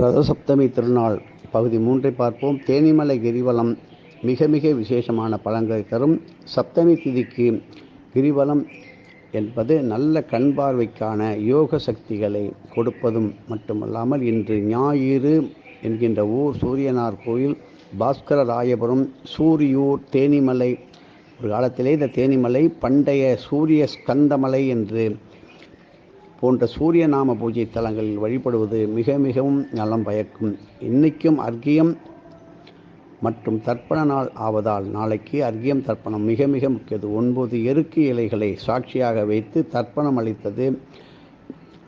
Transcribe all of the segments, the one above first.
ரதசப்தமி திருநாள் பகுதி மூன்றை பார்ப்போம். தேனிமலை கிரிவலம் மிக மிக விசேஷமான பலன்களை தரும் சப்தமி திதிக்கு கிரிவலம் என்பது நல்ல கண் பார்வைக்கான யோக சக்திகளை கொடுப்பதும் மட்டுமல்லாமல் இன்று ஞாயிறு என்கின்ற ஊர் சூரியனார் கோயில் பாஸ்கர ராயபுரம் சூரியூர் தேனிமலை ஒரு காலத்திலே இந்த தேனிமலை பண்டைய சூரிய ஸ்கந்தமலை என்று போன்ற சூரிய நாம பூஜை தலங்களில் வழிபடுவது மிக மிகவும் நலம் பயக்கும். இன்னைக்கும் அர்க்கியம் மற்றும் தர்ப்பண நாள் ஆவதால் நாளைக்கு அர்க்கியம் தர்ப்பணம் மிக மிக முக்கியது. ஒன்பது எருக்கு இலைகளை சாட்சியாக வைத்து தர்ப்பணம் அளித்தது.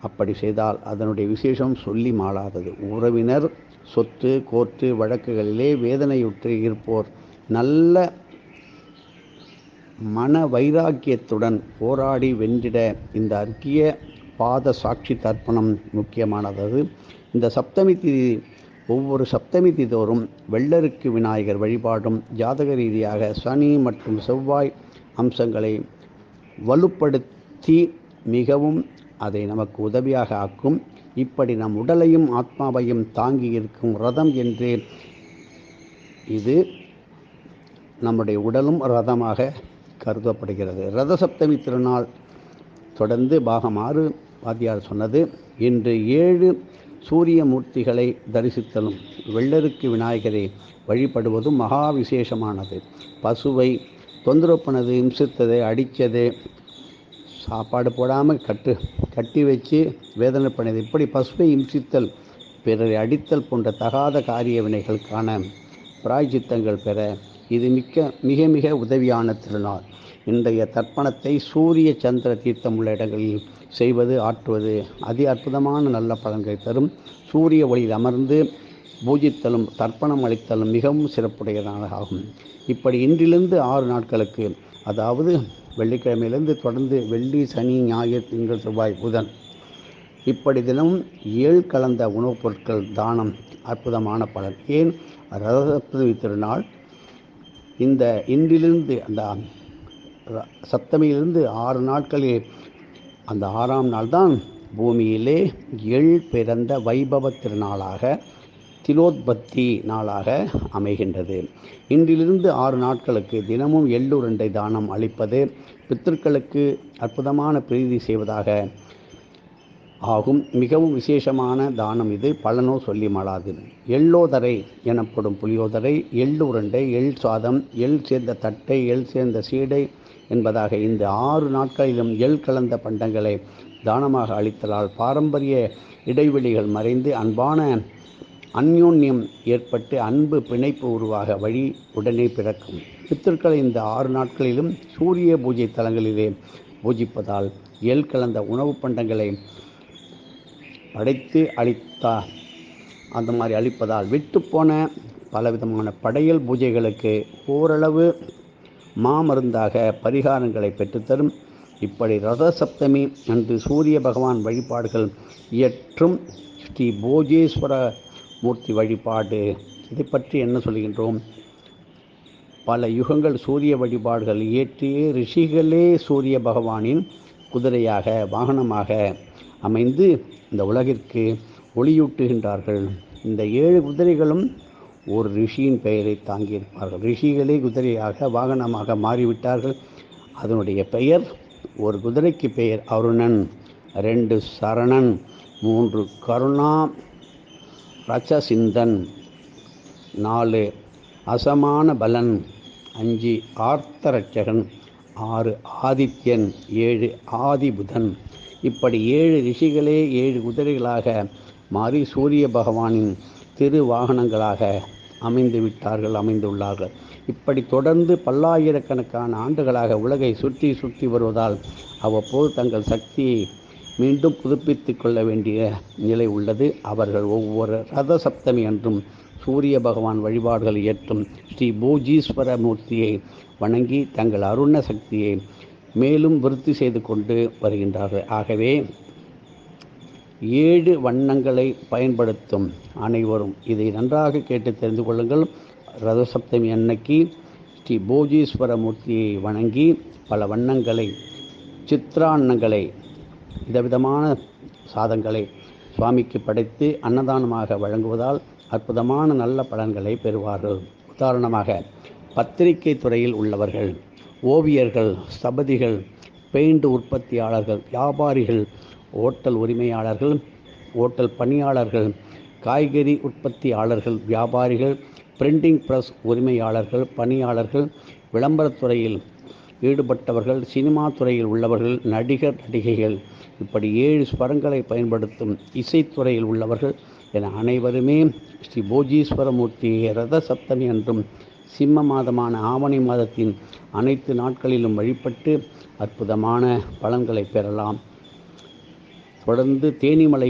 அப்படி செய்தால் அதனுடைய விசேஷம் சொல்லி மாளாதது. உறவினர் சொத்து கோர்ட்டு வழக்குகளிலே வேதனையுற்று இருப்போர் நல்ல மன வைராக்கியத்துடன் போராடி வென்றிட இந்த அர்க்கிய பாத சாட்சி தர்ப்பணம் முக்கியமானது. இந்த சப்தமி திதி ஒவ்வொரு சப்தமி திதோறும் வெள்ளருக்கு விநாயகர் வழிபாடும் ஜாதக ரீதியாக சனி மற்றும் செவ்வாய் அம்சங்களை வலுப்படுத்தி மிகவும் அதை நமக்கு உதவியாக ஆக்கும். இப்படி நம் உடலையும் ஆத்மாவையும் தாங்கி இருக்கும் ரதம் என்று இது நம்முடைய உடலும் ரதமாக கருதப்படுகிறது. ரத சப்தமி திருநாள் தொடர்ந்து பாகம் ஆறு வாத்தியார் சொன்னது இன்று ஏழு சூரிய மூர்த்திகளை தரிசித்தலும் வெள்ளருக்கு விநாயகரை வழிபடுவதும் மகா விசேஷமானது. பசுவை தொந்தரவு பண்ணது இம்சித்தது அடித்தது சாப்பாடு போடாமல் கட்டு கட்டி வச்சு வேதனை பண்ணது இப்படி பசுவை இம்சித்தல் பிறரை அடித்தல் போன்ற தகாத காரிய வினைகளுக்கான பிராய்ச்சித்தங்கள் பெற இது மிக்க மிக மிக உதவியான திருநாள். இன்றைய தர்ப்பணத்தை சூரிய சந்திர தீர்த்தம் உள்ள இடங்களில் செய்வது ஆற்றுவது அதி அற்புதமான நல்ல பலன்களை தரும். சூரிய ஒளியில் அமர்ந்து பூஜித்தலும் தர்ப்பணம் அளித்தலும் மிகவும் சிறப்புடையதாக ஆகும். இப்படி இன்றிலிருந்து ஆறு நாட்களுக்கு அதாவது வெள்ளிக்கிழமையிலிருந்து தொடர்ந்து வெள்ளி சனி ஞாயிறு திங்கள் செவ்வாய் புதன். இப்படி தினமும் ஏழு கலந்த உணவுப் பொருட்கள் தானம் அற்புதமான பலன். ஏன்? ரதசப்தமி திருநாள். இந்த இன்றிலிருந்து அந்த சப்தமியிலிருந்து ஆறு நாட்களில் அந்த ஆறாம் நாள் தான் பூமியிலே எள் பிறந்த வைபவ திருநாளாக திலோத்பத்தி நாளாக அமைகின்றது. இன்றிலிருந்து ஆறு நாட்களுக்கு தினமும் எள்ளுருண்டை தானம் அளிப்பது பித்தர்களுக்கு அற்புதமான பிரீதி செய்வதாக ஆகும். மிகவும் விசேஷமான தானம் இது. பலனோ சொல்லி மாளாது. எள்ளோதரை எனப்படும் புளியோதரை எள்ளுருண்டை எள் சாதம் எள் சேர்ந்த தட்டை எள் சேர்ந்த சீடை என்பதாக இந்த ஆறு நாட்களிலும் எள் கலந்த பண்டங்களை தானமாக அளித்தலால் பாரம்பரிய இடைவெளிகள் மறைந்து அன்பான அந்யோன்யம் ஏற்பட்டு அன்பு பிணைப்பு உருவாக வழி உடனே பிறக்கும். பித்தர்களை இந்த ஆறு நாட்களிலும் சூரிய பூஜை தலங்களிலே பூஜிப்பதால் எள் கலந்த உணவு பண்டங்களை படைத்து அளித்தா அந்த மாதிரி அளிப்பதால் விட்டுப்போன பலவிதமான படையல் பூஜைகளுக்கு ஓரளவு மாமருந்தாக பரிகாரங்களை பெற்றுத்தரும். இப்படி ரத சப்தமி அன்று சூரிய பகவான் வழிபாடுகள் இயற்றும் ஸ்ரீ போஜேஸ்வர மூர்த்தி வழிபாடு. இதை பற்றி என்ன சொல்கின்றோம்? பல யுகங்கள் சூரிய வழிபாடுகள் இயற்றிய ரிஷிகளே சூரிய பகவானின் குதிரையாக வாகனமாக அமைந்து இந்த உலகிற்கு ஒளியூட்டுகின்றார்கள். இந்த ஏழு குதிரைகளும் ஒரு ரிஷியின் பெயரை தாங்கியிருப்பார்கள். ரிஷிகளே குதிரையாக வாகனமாக மாறிவிட்டார்கள். அதனுடைய பெயர் ஒரு குதிரைக்கு பெயர் அருணன் ரெண்டு சரணன் மூன்று கருணா ரச்சசிந்தன் நாலு அசமான பலன் அஞ்சு ஆர்த்தரட்சகன் ஆறு ஆதித்யன் ஏழு ஆதிபுதன். இப்படி ஏழு ரிஷிகளே ஏழு குதிரைகளாக மாறி சூரிய பகவானின் திரு வாகனங்களாக அமைந்து விட்டார்கள் அமைந்துள்ளார்கள். இப்படி தொடர்ந்து பல்லாயிரக்கணக்கான ஆண்டுகளாக உலகை சுற்றி சுற்றி வருவதால் அவ்வப்போது தங்கள் சக்தியை மீண்டும் புதுப்பித்து கொள்ள வேண்டிய நிலை உள்ளது. அவர்கள் ஒவ்வொரு ரத சப்தமி அன்றும் சூரிய பகவான் வழிபாடுகள் இயற்றும் ஸ்ரீ பூஜீஸ்வர மூர்த்தியை வணங்கி தங்கள் அருண சக்தியை மேலும் விருத்தி செய்து கொண்டு வருகின்றார்கள். ஆகவே ஏழு வண்ணங்களை பயன்படுத்தும் அனைவரும். இதை நன்றாக கேட்டு தெரிந்து கொள்ளுங்கள். ரதசப்தமி அன்னைக்கு ஸ்ரீ போஜீஸ்வர மூர்த்தியை வணங்கி பல வண்ணங்களை சித்திராண்ணங்களை விதவிதமான சாதங்களை சுவாமிக்கு படைத்து அன்னதானமாக வழங்குவதால் அற்புதமான நல்ல பலன்களை பெறுவார்கள். உதாரணமாக பத்திரிகை துறையில் உள்ளவர்கள் ஓவியர்கள் ஸ்தபதிகள் பெயிண்ட் உற்பத்தியாளர்கள் வியாபாரிகள் ஓட்டல் உரிமையாளர்கள் ஓட்டல் பணியாளர்கள் காய்கறி உற்பத்தியாளர்கள் வியாபாரிகள் பிரிண்டிங் ப்ரெஸ் உரிமையாளர்கள் பணியாளர்கள் விளம்பரத்துறையில் ஈடுபட்டவர்கள் சினிமா துறையில் உள்ளவர்கள் நடிகர் நடிகைகள். இப்படி ஏழு ஸ்வரங்களை பயன்படுத்தும் இசைத்துறையில் உள்ளவர்கள் என அனைவருமே ஸ்ரீ போஜீஸ்வரமூர்த்தி ரத சப்தமி என்றும் சிம்ம மாதமான ஆவணி மாதத்தின் அனைத்து நாட்களிலும் வழிபட்டு அற்புதமான பலன்களை பெறலாம். தொடர்ந்து தேனிமலை